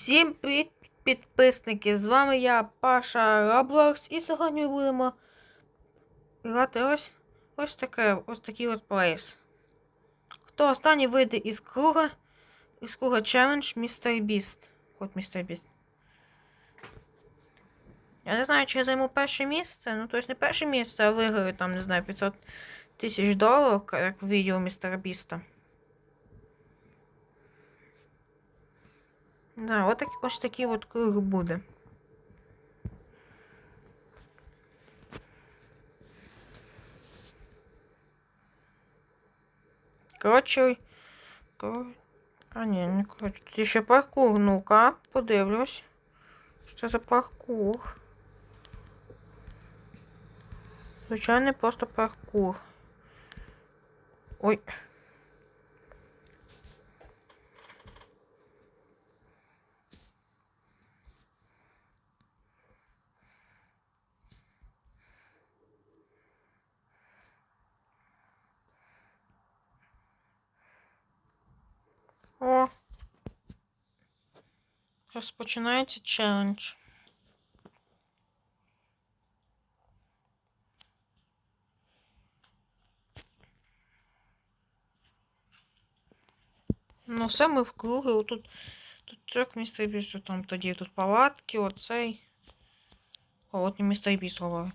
Всім привіт, підписники! З вами я, Паша Роблокс, і сьогодні ми будемо грати ось ось таке, ось такий от плейс. Хто останній вийде із круга, із круга челендж Містер Біст. От Містер Біст. Я не знаю, чи я займу перше місце. Ну, тобто не перше місце, а виграю там, не знаю, 500 тисяч доларів, як в відео Містера Біста. Да, от ось такий от круг буде. Коротше, кор... А ні, не коротше. Тут ще паркур, ну-ка, подивлюсь. Що за паркур? Звичайний просто паркур. Ой. О. Розпочинається челендж. Ну, все ми в круги. Отут тут трьох місцей більше там тоді тут палатки, оцей. От не біс говорю.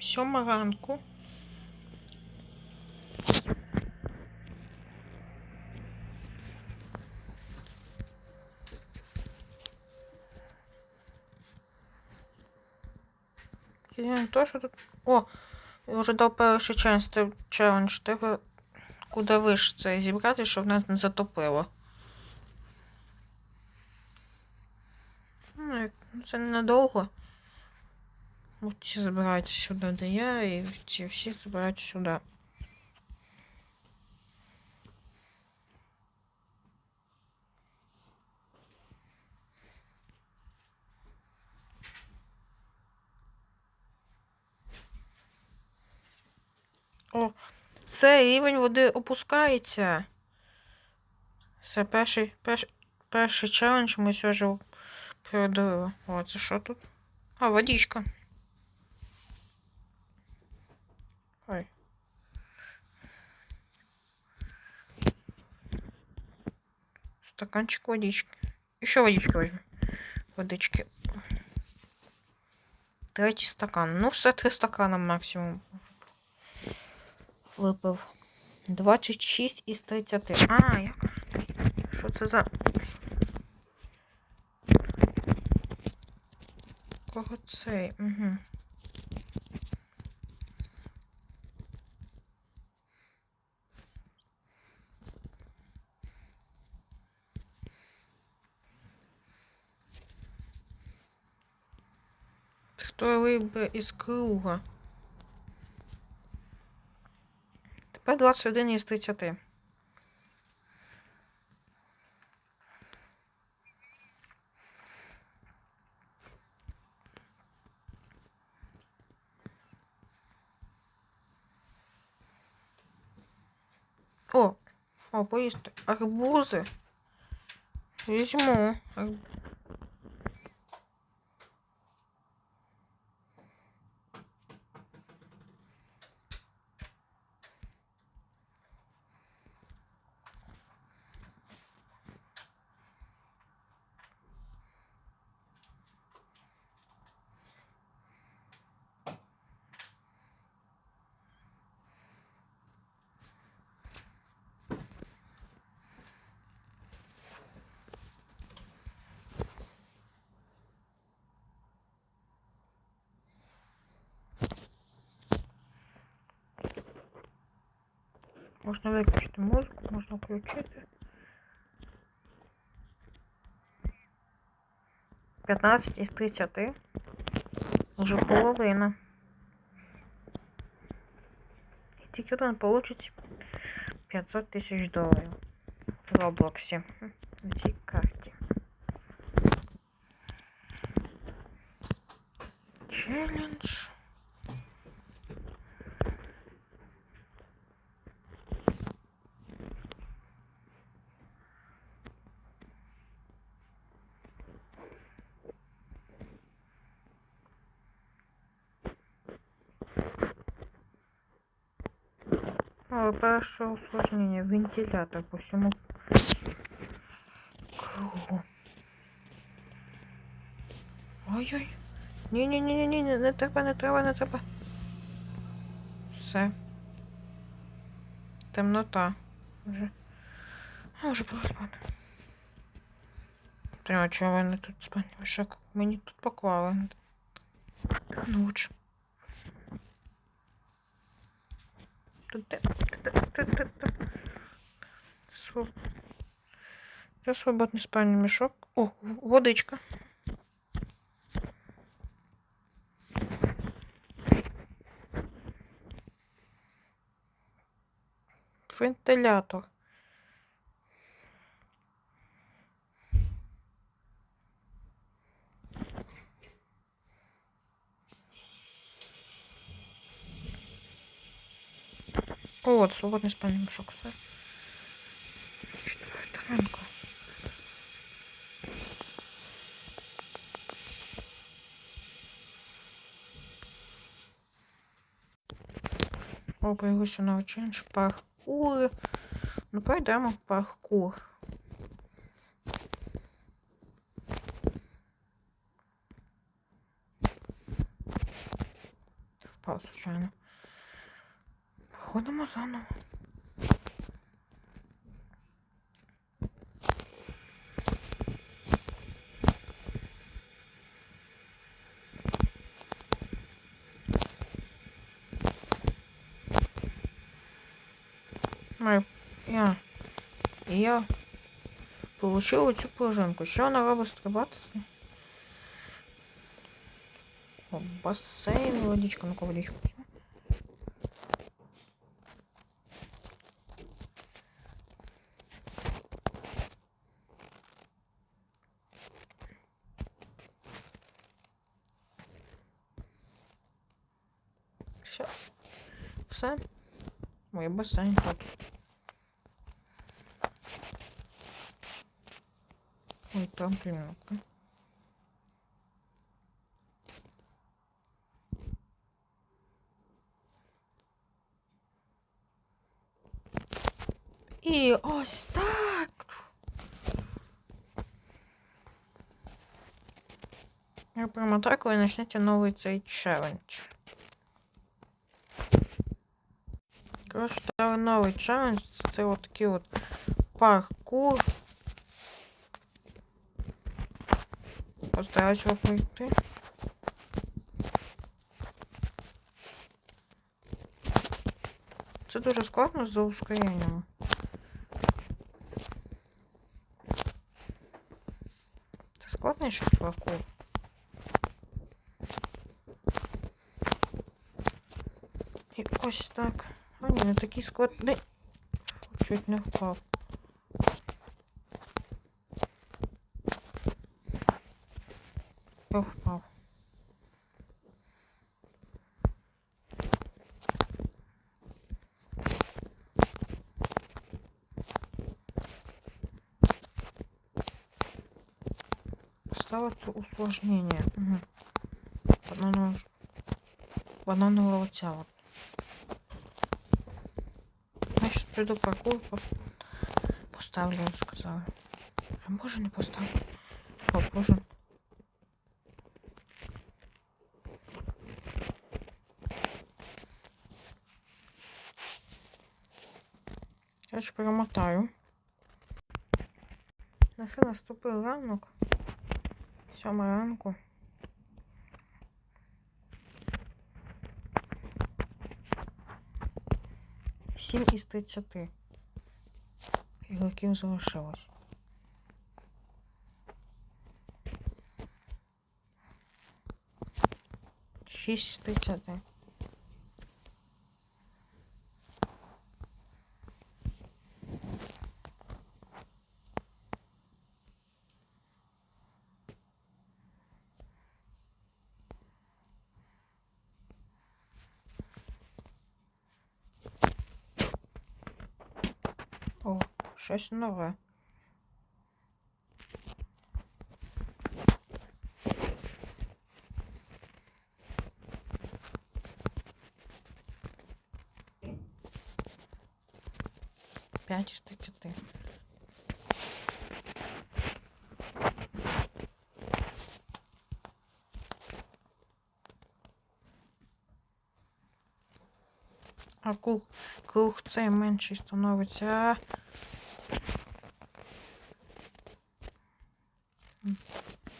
Сьома ранку. Не то, що тут. О, вже дав перший челендж. Треба куди вище це зібрати, щоб нас не затопило. Ну, це ненадовго. От всі забираються сюди, де я, і ці всі забираються сюди. О, це рівень води опускається. Це перший, перший, перший челендж ми сьогодні передали. О, це що тут? А, водичка. Ой. Стаканчик водички. Еще водички возьму. Водички. Третій стакан. Ну, все три стакана максимум. Випив. 26 із 30. А, як? Що це за. Кого цей? Угу. Хто вибере із круга? Тепер 21 із 30. О, о, поїсти. Арбузи. Візьму. Арб... Можна виключити музику, можна включити. 15 із 30. Уже половина. І тільки один получить 500 тисяч доларів в Роблоксі. На цій карті. Челлендж. Але перше усложнення. Вентилятор по всьому кругу. Ой-ой. Ні-ні-ні-ні, не, не треба, не треба, не треба. Все. Темнота. Вже. А, вже було спати. Та чого вони тут спальні мішок? Мені тут поклали. Ну лучше. Це свободний спальний мішок. О, водичка. Вентилятор. От, свободний спальний мішок, все. Четверта ранку. О, появився новий челендж. Паркур. Ну, пройдемо паркур. Впав, звичайно. Проходимо заново. Май, я, я получила цю пружинку. Що вона робить стрибати з? О, басейн, водичка, ну-ка водичку. Все. Ой, басейн тут. Ой, там примерка. І ось так. Я промотаю, коли почнете новий цей челендж. Коротше, дали новий челендж. Це, це от такий от паркур. Постараюсь його пройти. Це дуже складно за ускоренням. Це складний щось паркур. І ось так. А ні, не такий складний. Чуть не впав. Я впав. Ставить усложнение. Угу. Бананового, бананового оця паркур, по- поставлю, сказала. А може не поставлю? О, боже. Я ж перемотаю. На все наступив ранок. Сьома ранку. Сім із тридцяти. Ігроків залишилось. Шість тридцяти. О, щось нове. 5 із 30. А круг, круг цей менший становиться.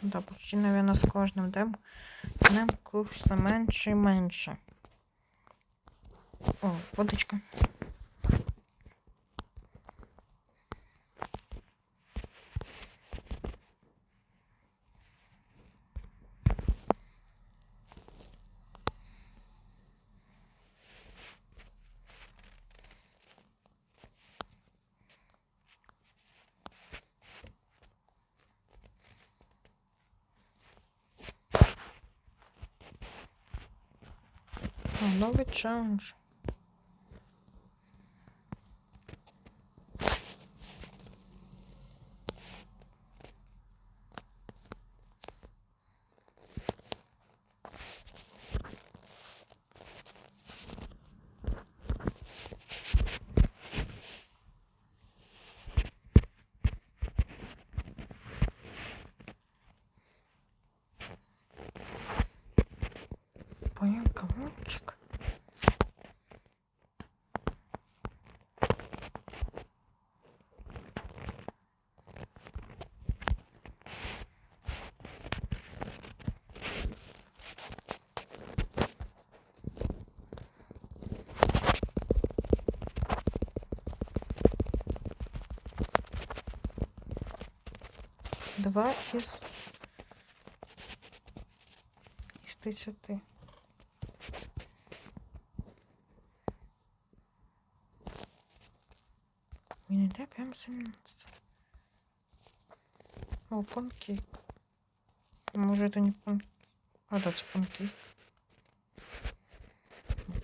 Да, почти, наверное, с кожним днем, днем круг все менше і менше. О, водичка. О, новий челендж. Два із із 30. Він йде прямо 17. О, панкейк. Може это не панкейк? А, да, це панкейк.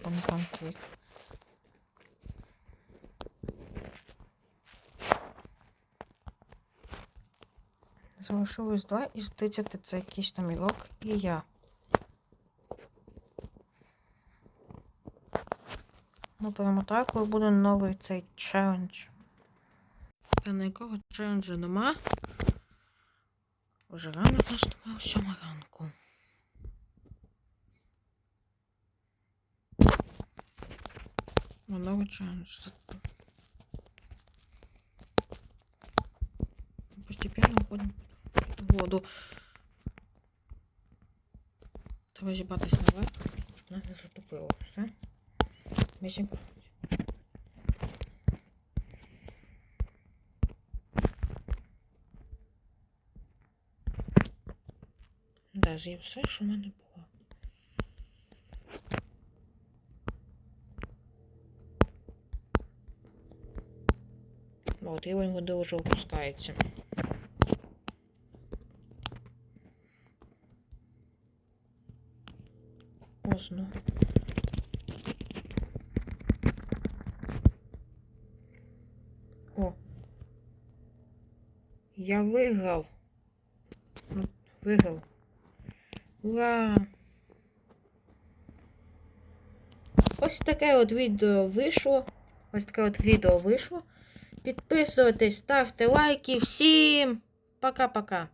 Пан панкейк. Залишилось два із 30. Це якийсь там ігрок і я. Ну, прямо так, коли буде новий цей челендж. Та на якого челенджа нема. Вже ранок наступив сьома ранку. О, новий челендж. Постепенно уходим воду. Треба зібратись наверх, нас не затопило. Все? Ми. Да, з'їв все, що в мене було. От, рівень води вже опускається. Ну. О. Я виграв. Ну, Виграв. Ура! Ось таке от відео вийшло. Ось таке от відео вийшло. Підписуйтесь, ставте лайки. Всім пока-пока.